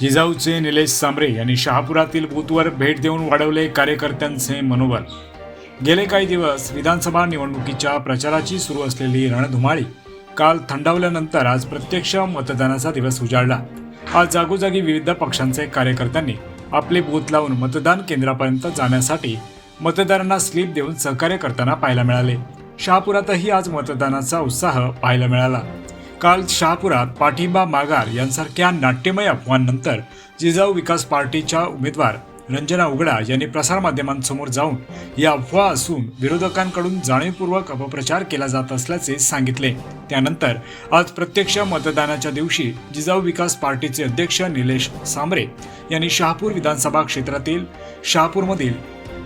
जिजाऊचे निलेश सांबरे यांनी शहापुरातील बूथवर भेट देऊन वाढवले कार्यकर्त्यांचे मनोबल. गेले काही दिवस विधानसभा निवडणुकीच्या प्रचाराची सुरू असलेली रणधुमाळी काल थंडावल्यानंतर आज प्रत्यक्ष मतदानाचा दिवस उजाडला आज जागोजागी विविध पक्षांचे कार्यकर्त्यांनी आपले बूथ लावून मतदान केंद्रापर्यंत जाण्यासाठी मतदारांना स्लिप देऊन सहकार्य करताना पाहायला मिळाले. शहापुरातही आज मतदानाचा उत्साह पाहायला मिळाला. काल शहापुरात पाठिंबा मागार यांसारख्या नाट्यमय अफवांनंतर जिजाऊ विकास पार्टीच्या उमेदवार रंजना उगडा यांनी प्रसारमाध्यमांसमोर जाऊन या अफवा असून विरोधकांकडून जाणीवपूर्वक अपप्रचार केला जात असल्याचे सांगितले. त्यानंतर आज प्रत्यक्ष मतदानाच्या दिवशी जिजाऊ विकास पार्टीचे अध्यक्ष निलेश सांबरे यांनी शहापूर विधानसभा क्षेत्रातील शहापूरमधील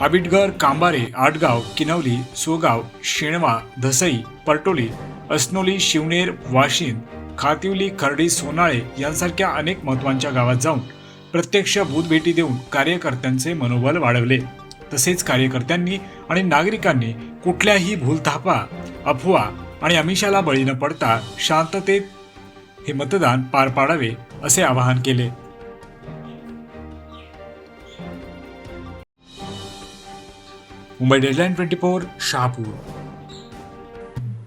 आबिटगर कांबारे आटगाव किनवली सोगाव शेणवा धसई परटोली अस्नोली शिवनेर वाशिंद खातिवली खर्डी सोनाळे यांसारख्या अनेक महत्वांच्या गावात जाऊन प्रत्यक्ष भूतभेटी भेटी देऊन कार्यकर्त्यांचे मनोबल वाढवले. तसेच कार्यकर्त्यांनी आणि नागरिकांनी कुठल्याही भूलथापा अफवा आणि अमिषाला बळी न पडता शांततेत हे मतदान पार पाडावे असे आवाहन केले. Mumbai deadline twenty four Shahapur.